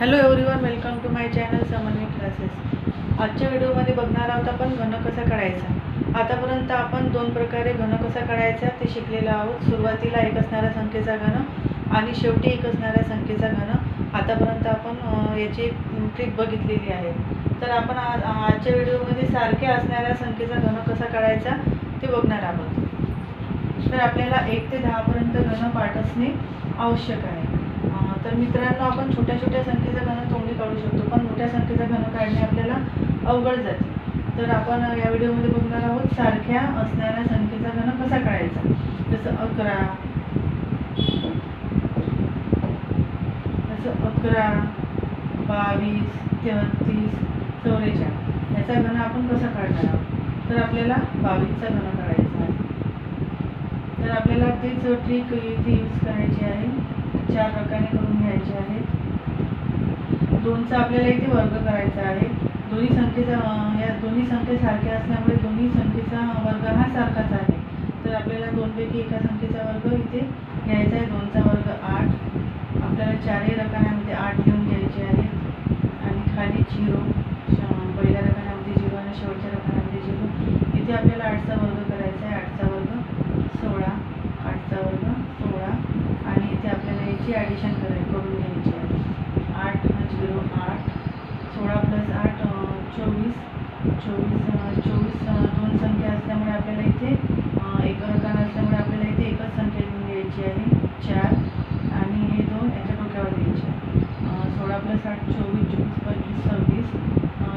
Hello everyone welcome to my channel Samanvay classes आजच्या व्हिडिओमध्ये बघणार आहोत आपण घन कसा काढायचा. आतापर्यंत आपण दोन प्रकारे घन कसा काढायचा ते शिकलेलो आहोत. सुरुवातीला एक असणाऱ्या संख्येचा घन आणि शेवटी एक असणाऱ्या संख्येचा घन. आतापर्यंत आपण याची ट्रिक बघितलेली आहे. तर आपण आज आजच्या व्हिडिओमध्ये सारख्या असणाऱ्या संख्येचा घन कसा काढायचा ते बघणार आहोत. तर आपल्याला एक ते दहापर्यंत घन पाठ असणे आवश्यक आहे. तर मित्रांनो आपण छोट्या छोट्या संख्ये काढू शकतो. पण मोठ्या संख्येचा घन काढणे आपल्याला अवघड जाते. तर आपण या व्हिडिओमध्ये बघणार आहोत सारख्या असणाऱ्या संख्येचा घन कसा काढायचा. जसं अकरा. जसं अकरा बावीस तेहतीस चौवेचाळीस याचा घन आपण कसा काढणार आहोत? तर आपल्याला बावीसचा घन काढायचा आहे. तर आपल्याला तेच ट्रिक इथे यूज करायची आहे. चार प्रकारे करून घ्यायचे आहेत. दोनचा आपल्याला इथे वर्ग करायचा आहे. दोन्ही संख्येचा या दोन्ही संख्या सारख्या असल्यामुळे दोन्ही संख्येचा वर्ग हा सारखाच आहे. तर आपल्याला दोनपैकी एका संख्येचा वर्ग इथे घ्यायचा आहे. दोनचा वर्ग आठ. आपल्याला चारही रकान्यामध्ये आठ लिहून घ्यायचे आहेत आणि खाली झिरो पहिल्या रकान्यामध्ये झिरो आणि शेवटच्या रकान्यामध्ये झिरो. इथे आपल्याला आठचा वर्ग करायचा आहे. आठचा वर्ग सोळा आठचा वर्ग सोळा. आणि इथे आपल्याला याची ॲडिशन कराय करून घ्यायची आहे आठ झिरो आठ सोळा प्लस आठ अं, चोवीस चोवीस चोवीस दोन संख्या असल्यामुळे आपल्याला इथे एक रकान असल्यामुळे आपल्याला इथे एकच संख्या लिहून घ्यायची आहे चार. आणि हे दोन याच्या डोक्यावर द्यायचे आहे. सोळा प्लस आठ चोवीस चोवीस पंचवीस सव्वीस.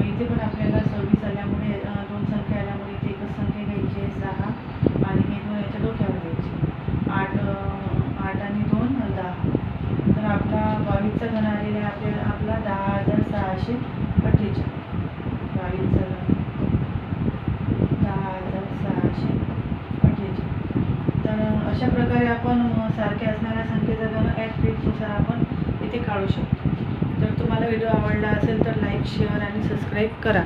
इथे पण आपल्याला सव्वीस आल्यामुळे दोन संख्या आल्यामुळे इथे एकच संख्या घ्यायची आहे सहा. आणि हे दोन याच्या डोक्यावर द्यायचे आठ आठ आणि दोन दहा. तर आपला बावीसचा घन आलेला आहे आपल्याला आपला दहा हजार सहाशे अठ्ठेचाळीस बावीसचा घन दहा हजार सहाशे अठ्ठेचाळीस तर अं, अशा प्रकारे आपण सारख्या असणाऱ्या संख्येचा घन ॲट ट्रिकनुसार आपण इथे काढू शकतो. जर तुम्हाला व्हिडिओ आवडला असेल तर लाईक शेअर आणि सबस्क्राईब करा.